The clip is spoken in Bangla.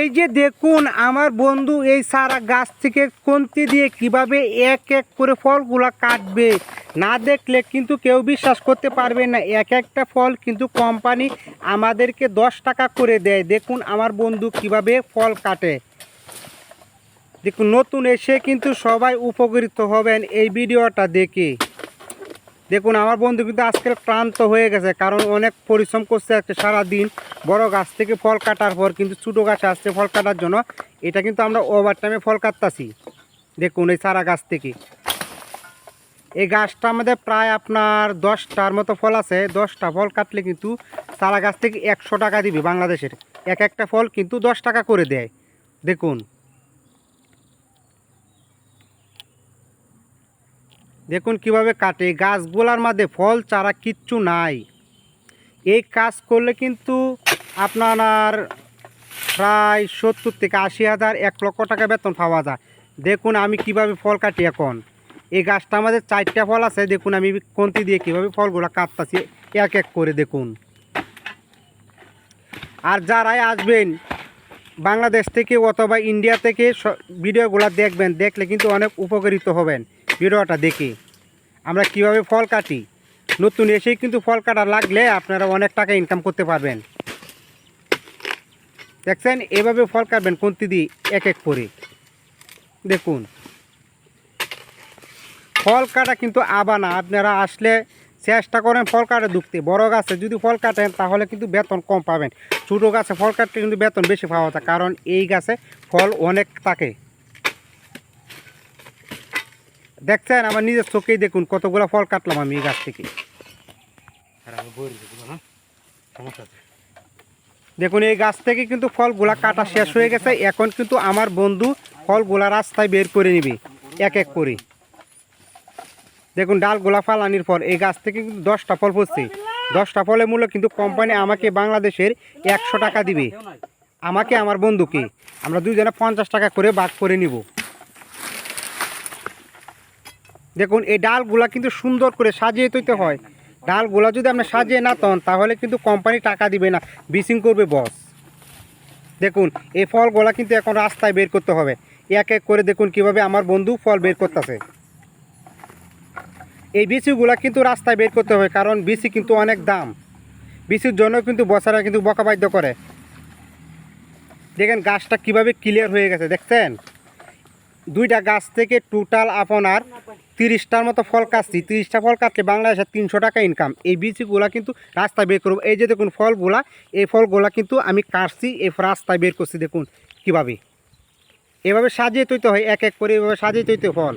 এই যে দেখুন, আমার বন্ধু এই সারা গাছ থেকে কন্তি দিয়ে কীভাবে এক এক করে ফলগুলো কাটবে। না দেখলে কিন্তু কেউ বিশ্বাস করতে পারবে না। এক একটা ফল কিন্তু কোম্পানি আমাদেরকে দশ টাকা করে দেয়। দেখুন, আমার বন্ধু কীভাবে ফল কাটে। দেখুন, নতুন এসে কিন্তু সবাই উপকৃত হবেন এই ভিডিওটা দেখে। দেখুন, আমার বন্ধু কিন্তু আজকে ক্লান্ত হয়ে গেছে, কারণ অনেক পরিশ্রম করছে আজকে সারাদিন। বড় গাছ থেকে ফল কাটার পর কিন্তু ছোটো গাছে আসছে ফল কাটার জন্য। এটা কিন্তু আমরা ওভার টাইমে ফল কাটতাছি। দেখুন, এই সারা গাছ থেকে। এই গাছটা আমাদের প্রায় আপনার দশটার মতো ফল আছে। দশটা ফল কাটলে কিন্তু সারা গাছ থেকে একশো টাকা দিবে বাংলাদেশের। এক একটা ফল কিন্তু দশ টাকা করে দেয়। দেখুন। দেখুন কীভাবে কাটে। গাছগুলার মধ্যে ফল চারা কিচ্ছু নাই। এই কাজ করলে কিন্তু আপনার প্রায় সত্তর থেকে আশি হাজার, এক লক্ষ টাকা বেতন পাওয়া যায়। দেখুন আমি কীভাবে ফল কাটি এখন। এই গাছটা আমাদের চারটা ফল আছে। দেখুন আমি কন্তি দিয়ে কীভাবে ফলগুলো কাটতাছি এক এক করে দেখুন। আর যারাই আসবেন বাংলাদেশ থেকে অথবা ইন্ডিয়া থেকে ভিডিওগুলো দেখবেন, দেখলে কিন্তু অনেক উপকৃত হবেন। ভিডিওটা দেখে। আমরা কীভাবে ফল কাটি? নতুন এসেই কিন্তু ফল কাটা লাগলে আপনারা অনেক টাকা ইনকাম করতে পারবেন। দেখছেন? এভাবে ফল কাটবেন কোনটি দিয়ে এক এক করে। দেখুন। ফল কাটা কিন্তু আবা না। আপনারা আসলে চেষ্টা করেন ফল কাটা ঢুকতে। বড় গাছে যদি ফল কাটেন, তাহলে কিন্তু বেতন কম পাবেন। ছোটো গাছে ফল কাটতে কিন্তু বেতন বেশি পাওয়া যায়। কারণ এই গাছে ফল অনেক থাকে। দেখছেন আমার নিজের চোখেই দেখুন কতগুলো ফল কাটলাম আমি এই গাছ থেকে। দেখুন এই গাছ থেকে কিন্তু ফলগুলা কাটা শেষ হয়ে গেছে। এখন কিন্তু আমার বন্ধু ফলগুলা রাস্তায় বের করে নিবে এক এক করে। দেখুন ডাল ডালগুলা ফালানির পর এই গাছ থেকে কিন্তু দশটা ফল পড়ছে। দশটা ফলের মূল্য কিন্তু কোম্পানি আমাকে বাংলাদেশের একশো টাকা দিবে। আমাকে আমার বন্ধুকে। আমরা দুজনে পঞ্চাশ টাকা করে ভাগ করে নিব। দেখুন, এই ডালগুলা কিন্তু সুন্দর করে সাজিয়ে তৈতে হয়। ডালগুলা যদি আপনি সাজিয়ে না তন তাহলে কিন্তু কোম্পানি টাকা দিবে না। বিসিং করবে বস দেখুন, এই ফলগুলা কিন্তু এখন রাস্তায় বের করতে হবে। এক এক করে দেখুন কীভাবে আমার বন্ধু ফল বের করতেছে। এই বিচিগুলা কিন্তু রাস্তায় বের করতে হবে, কারণ বিচি কিন্তু অনেক দাম। বিচির জন্য কিন্তু বছরা কিন্তু বকাবাদ্য করে। দেখেন, গাছটা কীভাবে ক্লিয়ার হয়ে গেছে, দেখছেন? দুইটা গাছ থেকে টোটাল আপনার তিরিশটার মতো ফল কাটছি। তিরিশটা ফল কাটলে বাংলাদেশের তিনশো টাকা ইনকাম এই বীজগুলা কিন্তু রাস্তায় বের করব। এই যে দেখুন ফলগুলা, এই ফলগুলা কিন্তু আমি কাটছি, এই রাস্তায় বের করছি দেখুন কীভাবে। এভাবে সাজিয়ে তৈতে হয়, এক এক করে এভাবে সাজিয়ে তৈতে ফল।